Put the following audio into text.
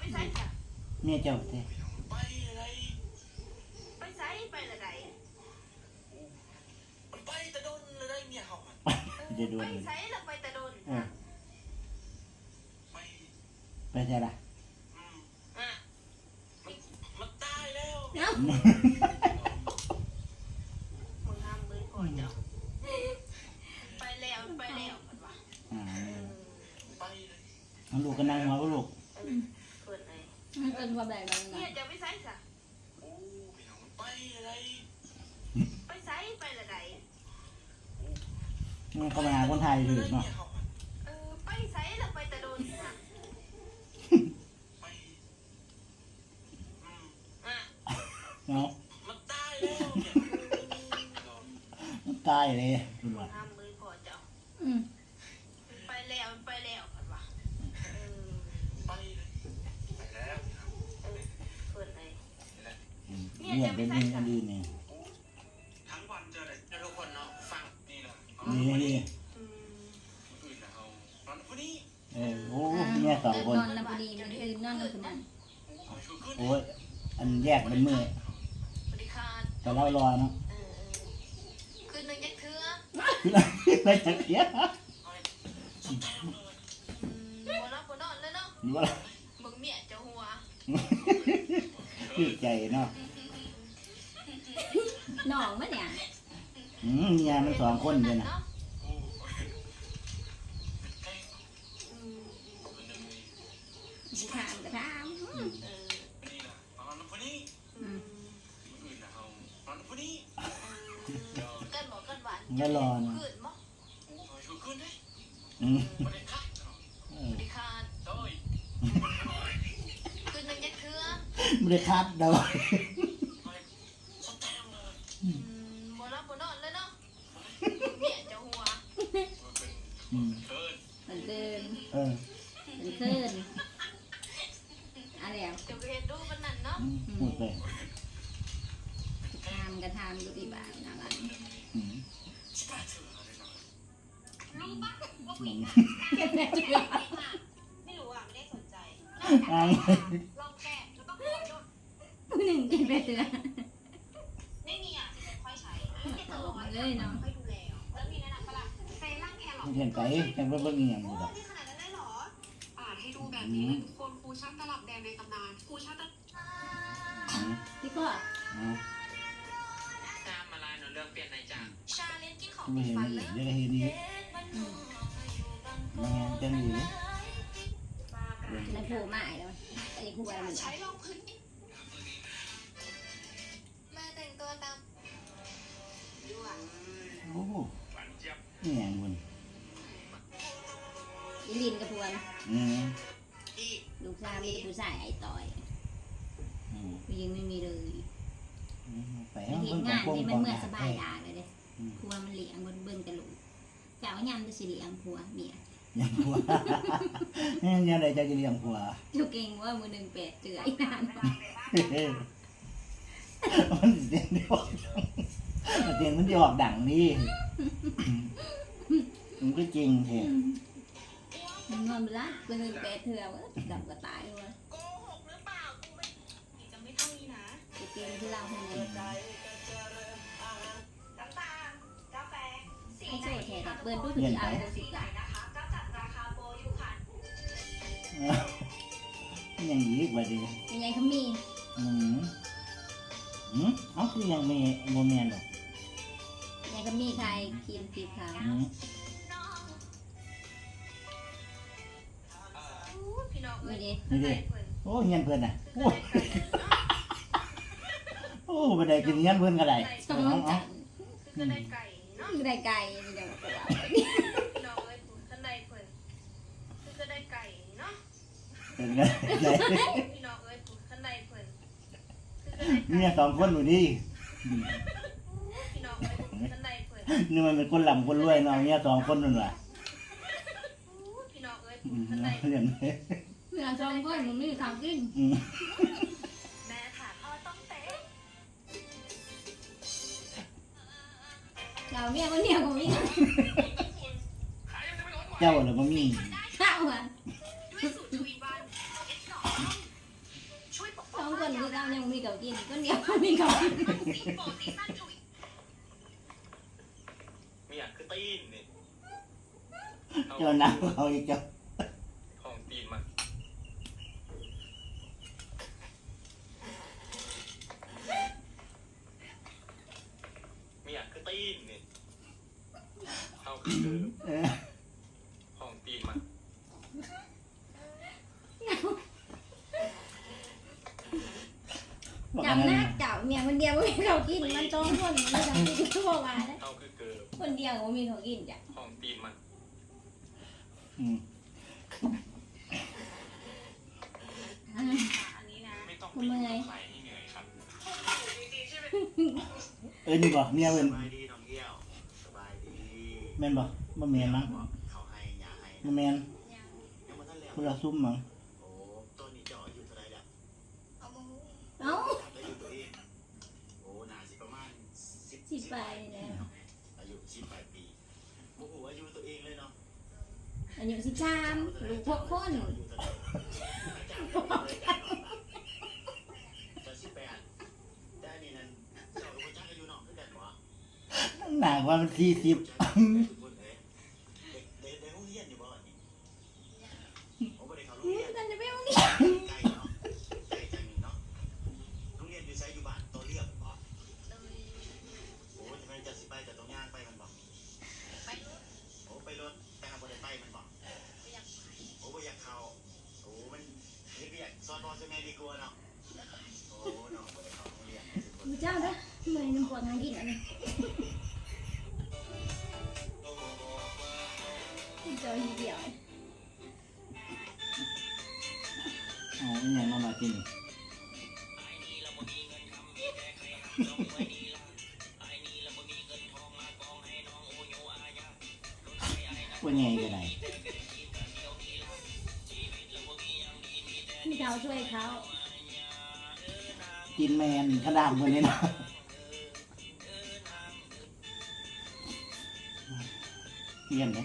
ไปใส่จ้ะเมียเจ้าเต้ไปอะไรไปใส่ไปละใดมันไปแต่โดนอะไรเมียเขาอะเออจะโดนไปเลยใส่แล้วไปตะโดนเออไปไปใช่ละอืมอะมันมันตายแล้วเอ้ามึงทำมือก่อนเจ้าไปแล้วไปแล้วมันว่าอ่าเออไปเลย เอาลูกก็นั่งหัวก็ลูก เออเปิดไหน มันเป็นความแบบนั้นเนี่นะยจะไปใส่จ้ะโอ้พี่น้องมันไปอะไรไปใส่ไปละใดมันก็มาหาคนไทยถือเนาะเมียเขาอะเออไปใส่แล้วไปตะโดนน่ะไปอืมอะเนาะมันตายแล้วเนี่ย มันตายเลยคุณมึว่างทำมือก่อนเจ้า อืม ไปแล้วไปแล้วมันว่าเออ ไปเลยไปแล้วพี่น้อง เออเปิดไหน นี่แหละ อืม เป็นเรื่องอันอื่นนี่ทั้งวันเจออะไรเจอทุกคนเนาะฟังนี่แหละนี่นี่อืมคนอื่นนะเอานอนคนนี้เออโอ้เมียสองคน นอนล้วพอดีมันคือนอนกับคนนั้นเอาชูขึ้นโอ้ยอันแยกเป็นมือสวัสดีค่ะแต่เรารอเนาะเออเออคืนนึงยักเถื่อคืออะไรอะไรจะเสียสแตมเลยอืมบนนอนบนนอนเลยเนาะหรือว่ามึงเมียจะหัวคือใจเนาะ น้องมันเนี่ยอืมเมียมันสองคนเลยนะโอ้เก่งอืมคนหนึ่งนี่สิถามก็ถามเออนี่นะเอานอนคนนี้อืมคนอื่นนะเอานอนคนนี้กันบอกกันหวานก็รอนะคืนมั้งเอาชูขึ้นได้อืมไม่ได้คัดเนาะเอสอวัสดีค่ะโอ้ยคืนหนึ่งยักเถื่อไม่ได้คัดเดา สแตมเลย อื มบนนอนบนนอนเลยเนาะมึงเมียจะหัวอืมเกินมันเดินเออมันขึ้นอะไรอะจะไปเห็นดูมันนั่นเนาะอืมพูดไปถามก็ถามดูดีบ้างอะไรอืมสแตมเถื่อนเลยเนาะรู้ปะว่าผู้หญิงอะเก็บแม่เชื่อไม่รู้อะไม่ได้สนใจอ้างลองแก้แล้วก็คอโดนผู้หนึ่งก็บแม่เชื่อไม่มีอะที่ค่อยใช้ไม่ ต ต ล ล ก อ มา ด เลยเนาะค่อยดูแล้วมีแนะนำปะล่ะใส่งแครอทเห็นไปแต่ว่าเบิ่งเงียบโอ้อยู่ดอกที่ขนาดนั้นได้หรออ่านให้ดูแบบนี้ทุกคนครูช่างตลับแดงในตำนานครูช่างตลับพี่ก็อ๋อตามมาลายหนูเลือกเปลี่ยนในจากชาเลนจ์กินของไม่เห็นฟัมันนเลเดี๋ยยวก็เห็นดีอืมมันไงจะหนีแล้วผูกไม้แล้วไอ้ผูกอะไรมันใช้รองพื้น นเจี๊ยบนี่อย่างบุญอีลินกับพวนอืมอีกลูกชายมีแต่ผู้ชายไอ้ต่อยอืมผู้หญิงไม่มีเลยไปเห็เอานเบิ่งขงาองนพวกนี่ขมันองเมื่อหาสบายดาเลยเด้อืมครัวมันเลี้ยงบนเบิ่งกระลูกเจ้ายำจะสิเลี้ยงผัวเมียยังผัวยังไงจะจะเลี้ยงผัวเจ้าเก่งว่ามือหนึ่งเป็ดเจืออีนานมันเสียงที่ออกมัน เสียงมันที่ออกดังนี่มันก็จริงเถอะมันนอนไปละมือหนึ่งเป็ดเถื่อวะดับก็ตายเลยโกหกหรือเปล่ากูไม่นี่จะไม่เท่านี้นะไอ้เกมที่เราให้ในน้ำตาลกาแฟสีให้ไหนโซ่แทนคะเบิ้ลดูถึงเอาสิสีไหนนะคะก็จัดราคาโปรอยู่ค่ะยังอีกว่าดียังไงเขามีอืมอืมเอาคือยังมีโมเมนต์หรอ กยังไงเขามีใครครีมสีขาวอืมน้องอู้พี่น้องเอ้นี่ยดินี่ดิเพิ่นโอ้เงี้ยเพื่อนน่ะคือโอ้กระไดไก่เนาะโอ้บันไดกินเงี้ยเพื่อนก็ได้ต้อเอางเอาจัดคือกระไดไก่เนาะได้ไก่นี่เดี๋ยวก็ว่าพี่น้องเอ้ยกระไดเพิ่นคือกระไดไก่เนาะเป็นไงไงพี่น้องเอ้ยกระไดเพิ่นคือกระไดไก่เนี่ยสองคนอยู่นี่พี่น้องเอ้ยกระไดเพิ่ นนี่มันเป็นคนหล่ำคนรวยเนาะเนี่ยสองคนนั่นแหละพี่น้องเอ้ยอืมกระไดเรื่องนี้เพื่อนสองคนมันไม่มีทางกินอืมแม่ถามพ่อต้องเตะเราเมียคนเดียวก็มีขายยังจะไม่ร้อนกว่าเจ้าเหรือบ่มีข้าวอะด้วยสูตรทวีวันเอสสองยังมีเขากินคนเดียวไม่มีเขากิน สีโปสีสั้นถุย เมียคือ ตีนนี่เจ้าน้ำเขาอีกเจ้าของตีนมันเมียคือตีนนี่เขาคือเออของตีนมันบอกจำอะไรหน้านะเจ้าเมียคนเดียวไม่มีเขากินมันจ้องคนมันไม่ทำกินทั่วมาแล้วเขาคือเกิด คนเดียวก็มีเขากินจ้ะของตีนมันอืมอ่าอันนี้นะไม่ต้องตีนใครให้เหนื่อยครับดีๆใช่ไหมเอินบ่เมียเอินสบายดีน้องเอี้ยวสบายดีแม่นบ่บ่แม่นมั้งเขาให้อยากให้บ่แม่นยังยังมาท่านแล้วคนละซุ่มมั้งโอ้ต้นนี้เจาะอยู่เท่าไรแล้วเอามือเอ้าอายุตัวเองโอ้น่าสิประมาณสิบสิบไปแล้ว อายุสิบแปดปีโอ้โหอายุตัวเองเลยเนาะอายุสิบสามลูกหกคนเจ้าอายุเท่าไหร่เจ้าสิบแปดแต่อันนี้นั่นเจ้ารู้จักอายุน้องเท่ากันบ่หนักว่ามันสี่สิบ เจ้าเด้อเมื่อยน้ำปวดทางกินอันนี้เจ้าอีเดียวอ๋ออหย่างนั้นมากิน กินแมนกระดามคนนี้นะเงียบไหม